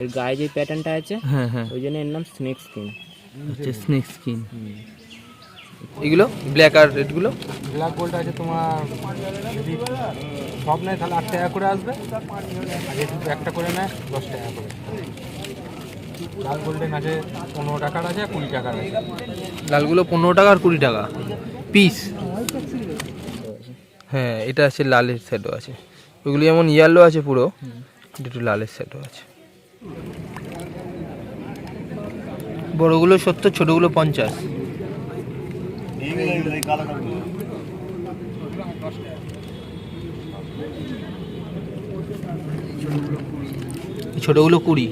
এর গায়ে যে প্যাটার্নটা আছে হ্যাঁ হ্যাঁ। ওই জন্য এর নাম স্নেক স্কিন আচ্ছা স্নেক স্কিন এগুলো? ব্ল্যাক আর রেডগুলো ব্ল্যাক গোল্ড আছে তোমার যদি সব নেয় তাহলে আট টাকা করে আসবে। আর যদি একটা করে নেয় দশ টাকা করে। লাল গোল্ডেন আছে পনেরো টাকার আছে কুড়ি টাকার আছে। লালগুলো পনেরো টাকা আর কুড়ি টাকা। পিস হ্যাঁ এটা আছে লালের সেটও আছে। ওইগুলো যেমন ইয়েলো আছে পুরো একটু লালের সেটও আছে। বড়গুলো সত্তর ছোটগুলো পঞ্চাশ। ছোটোগুলো কুড়ি।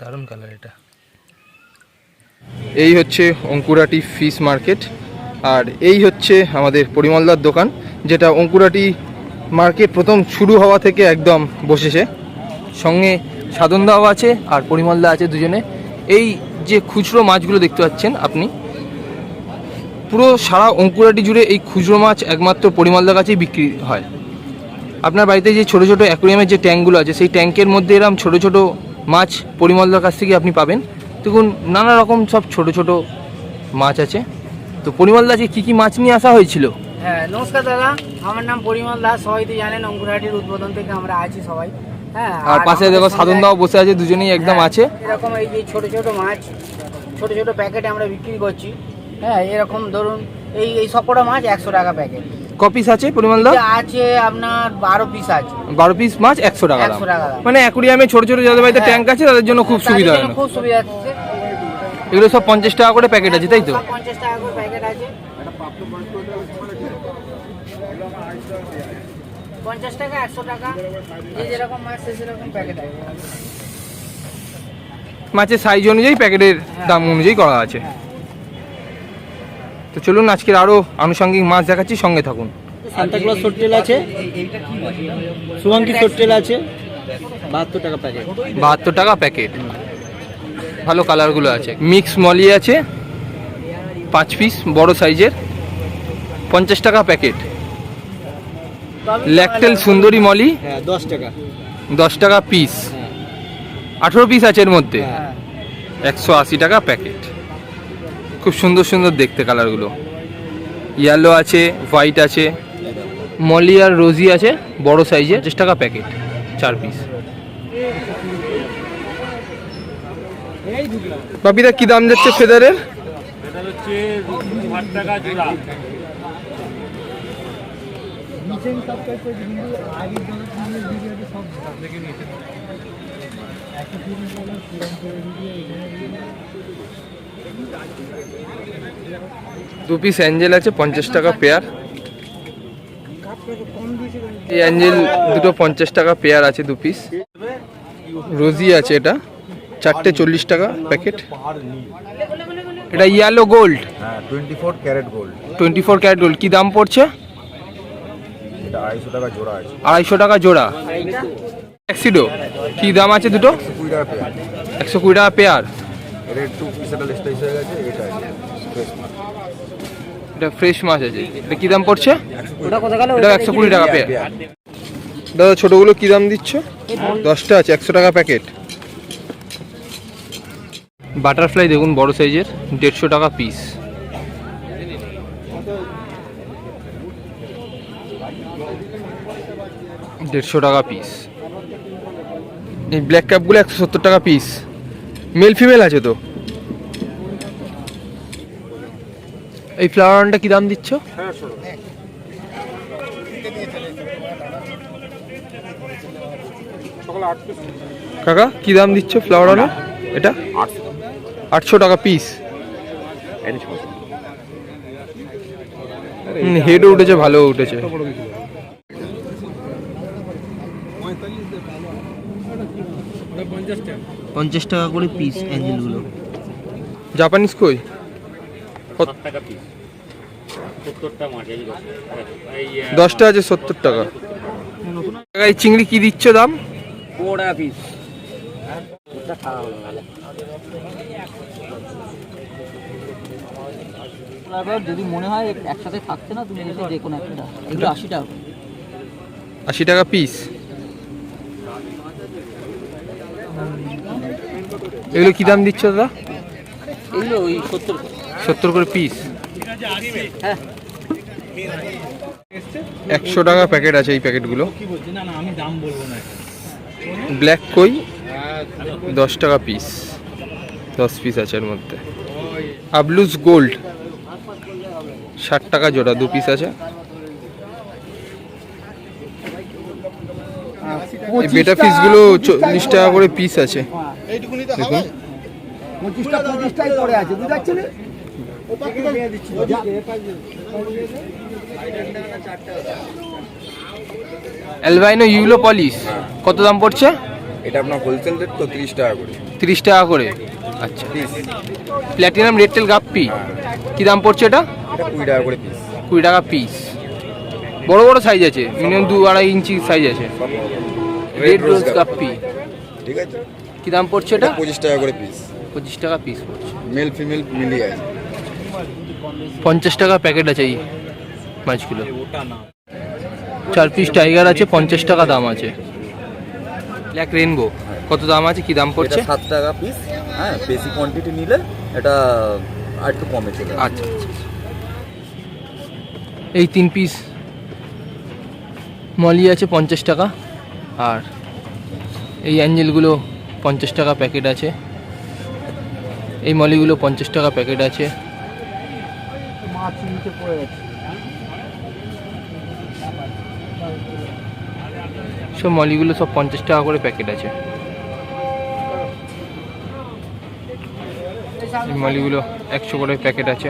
দারুণ কালার এটা। এই হচ্ছে অঙ্কুরাটি ফিশ মার্কেট। আর এই হচ্ছে আমাদের পরিমলদার দোকান, যেটা অঙ্কুরাটি মার্কেট প্রথম শুরু হওয়া থেকে একদম বসেছে। সঙ্গে সাধনদাও আছে আর পরিমলদা আছে দুজনে। এই যে খুচরো মাছগুলো দেখতে পাচ্ছেন আপনি, পুরো সারা অঙ্কুরাটি জুড়ে এই খুচরো মাছ একমাত্র পরিমলদার কাছেই বিক্রি হয়। আপনার বাড়িতে যে ছোট ছোট অ্যাকুরিয়ামের যে ট্যাঙ্কগুলো আছে, সেই ট্যাঙ্কের মধ্যে এরম ছোট ছোট মাছ পরিমলদার কাছ থেকে আপনি পাবেন। দেখুন, নানা রকম সব ছোট ছোট মাছ আছে। তো পরিমলদা যে কী কী মাছ নিয়ে আসা হয়েছিল? হ্যাঁ নমস্কার দাদা। আমার নাম পরিমল দাস। সবাই তো জানেন অঙ্কুরহাটির উদ্বোধন থেকে আমরা আছি সবাই। হ্যাঁ আর পাশে দেখো সাধন দাও বসে আছে দুজনেই একদম হ্যাঁ, আছে। এরকম এই যে ছোট ছোট মাছ ছোট ছোট প্যাকেটে আমরা বিক্রি করছি। হ্যাঁ এরকম ধরুন এই এই সবকটা মাছ একশো টাকা প্যাকেট। কপিস আছে পরিমলদা আছে আপনার বারো পিস আছে। বারো পিস মাছ একশো টাকা দাম। 100 টাকা মানে অ্যাকুরিয়ামে ছোট ছোট যাদের বাড়িতে। ট্যাঙ্ক আছে তাদের জন্য খুব সুবিধা হয়। খুব সুবিধা আছে এগুলো সব পঞ্চাশ টাকা করে প্যাকেট আছে তাই তো? পঞ্চাশ টাকা করে প্যাকেট আছে। পঞ্চাশ টাকা একশো টাকা যে যেরকম মাছ সে সেরকম প্যাকেট আছে। মাছের সাইজ অনুযায়ী প্যাকেটের দাম অনুযায়ী করা আছে। তো চলুন আজকের আরও আনুষঙ্গিক মাছ দেখাচ্ছি সঙ্গে থাকুন। সান্তাক্লজ আছে। শুভাঙ্কি আছে। বাহাত্তর টাকা প্যাকেট। বাহাত্তর টাকা প্যাকেট। ভালো কালারগুলো আছে। মিক্স মলি আছে পাঁচ পিস বড় সাইজের পঞ্চাশ টাকা প্যাকেট। ল্যাকটেল সুন্দরী মলি হ্যাঁ দশ টাকা। দশ টাকা পিস আঠেরো পিস আছে এর মধ্যে। হ্যাঁ। একশো আশি টাকা প্যাকেট। খুব সুন্দর সুন্দর দেখতে কালারগুলো। ইয়েলো আছে হোয়াইট আছে মলি আর রোজি আছে বড় সাইজে পঞ্চাশ টাকা প্যাকেট চার পিস বাপিদা, কি দাম যাচ্ছে ফেদারের? দু পিস অ্যাঞ্জেল আছে, পঞ্চাশ টাকা পেয়ার এই অ্যাঞ্জেল দুটো পঞ্চাশ টাকা পেয়ার আছে দু পিস রোজি আছে এটা। চারটে চল্লিশ টাকা প্যাকেট। এটা ইয়েলো গোল্ড হ্যাঁ twenty four carat gold twenty four carat gold কী দাম পড়ছে? এটা আড়াইশো টাকা জোড়া আছে। আড়াইশো টাকা জোড়া। অ্যাক্সিডো কী দাম আছে দুটো? কুড়ি টাকা পেয়ার একশো কুড়ি টাকা পেয়ার এটা একটু পিসেটা লেস্টাইজ হয়ে গেছে এটা আছে। ফ্রেশ মাছ এটা ফ্রেশ মাছ আছে। এটা কী দাম পড়ছে? ওটা এটা একশো কুড়ি টাকা পেয়ার দাদা ছোটোগুলো কী দাম দিচ্ছ? দশটা আছে একশো টাকা প্যাকেট বাটারফ্লাই দেখুন, বড় সাইজের, দেড়শো টাকা পিস দেড়শো টাকা পিস এই ব্ল্যাক ক্যাপগুলো একশো সত্তর টাকা পিস মেল ফিমেল আছে তো? এই ফ্লাওয়ার ফ্লাওয়ারটা কি দাম দিচ্ছ? কাকা, কি দাম দিচ্ছ ফ্লাওয়ার এটা? আটশো টাকা পিস হেডও উঠেছে ভালো উঠেছে। পঞ্চাশ টাকা করে পিস অ্যাঞ্জেলগুলো জাপানিজ কই? টাকা দশটা আছে সত্তর টাকা। এই চিংড়ি কি দিচ্ছ দাম? পোড়া পিস তারপর যদি মনে হয় একসাথে থাকছে না তুমি এসে যে কোনো একটা এগুলো আশি টাকা আশি টাকা পিস এগুলো কি দাম দিচ্ছ দাদা? এগুলো ওই সত্তর। সত্তর করে পিস হ্যাঁ। একশো টাকা প্যাকেট আছে এই প্যাকেটগুলো ব্ল্যাক কই? দশ টাকা পিস দশ পিস আছে এর মধ্যে। আবলুস গোল্ড ষাট টাকা জোড়া, দু পিস আছে। এই বেটা পিসগুলো চল্লিশ টাকা করে পিস আছে। দেখুন। Albino yellow polish. কত দাম পড়ছে? এটা আপনার হোলসেল রেট তো তিরিশ টাকা করে। তিরিশ টাকা করে? আচ্ছা। প্ল্যাটিনাম রেডটেল গাপ্পি কি দাম পড়ছে এটা? এটা কুড়ি টাকা করে পিস কুড়ি টাকা পিস বড় বড় সাইজ আছে মিনিমাম দু আড়াই ইঞ্চি সাইজ আছে। রেড রোজ গাপ্পি ঠিক আছে? কি দাম পড়ছে এটা? পঁচিশ টাকা করে পিস পঁচিশ টাকা পিস পড়ছে। মেল ফিমেল মিলিয়ে আছে পঞ্চাশ টাকা প্যাকেট আছে এই মাছগুলো। চার পিস টাইগার আছে পঞ্চাশ টাকা দাম আছে। ব্ল্যাক রেনবো কত দাম আছে? কি দাম পড়ছে? সাত টাকা পিস হ্যাঁ বেশি কোয়ান্টিটি নিলে এটা আর একটু কমে চলে আচ্ছা আচ্ছা, আচ্ছা। এই তিন পিস মলি আছে পঞ্চাশ টাকা আর এই অ্যাঞ্জেলগুলো পঞ্চাশ টাকা প্যাকেট আছে। এই মলিগুলো পঞ্চাশ টাকা প্যাকেট আছে। মাছ নিচে পড়ে যাচ্ছে সব মলিগুলো সব পঞ্চাশ টাকা করে প্যাকেট আছে। মলিগুলো একশো করে প্যাকেট আছে।